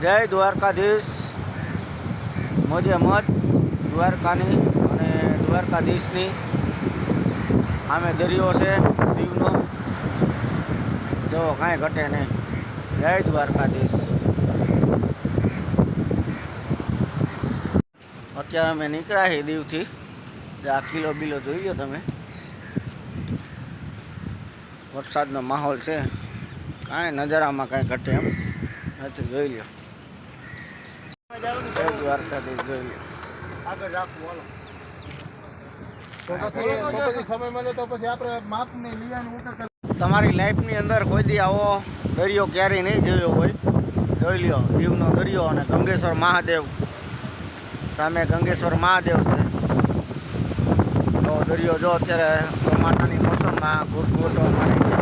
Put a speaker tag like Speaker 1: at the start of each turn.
Speaker 1: જય દ્વારકાધીશ. મોજે મત દ્વારકાની અને દ્વારકાધીશની. સામે દરિયો છે, દીવનો. જો કાંઈ ઘટે નહીં. જય દ્વારકાધીશ. અત્યારે અમે નીકળ્યા છીએ દીવથી. આ કિલો બિલો જોઈ લો તમે. વરસાદનો માહોલ છે. કાંઈ નજારામાં કાંઈ ઘટે એમ. નથી જોઈ લ્યો. દ્વારકાધીશ જોઈ
Speaker 2: આગળ રાખવું હાલો.
Speaker 1: તમારી લાઈફની અંદર કોઈ દી આવો દરિયો ક્યારેય નહીં જોયો હોય. જોઈ લ્યો દીવનો દરિયો અને ગંગેશ્વર મહાદેવ. સામે ગંગેશ્વર મહાદેવ છે. તો દરિયો જો અત્યારે ચોમાસાની મોસમમાં ઘૂટ ગયા છે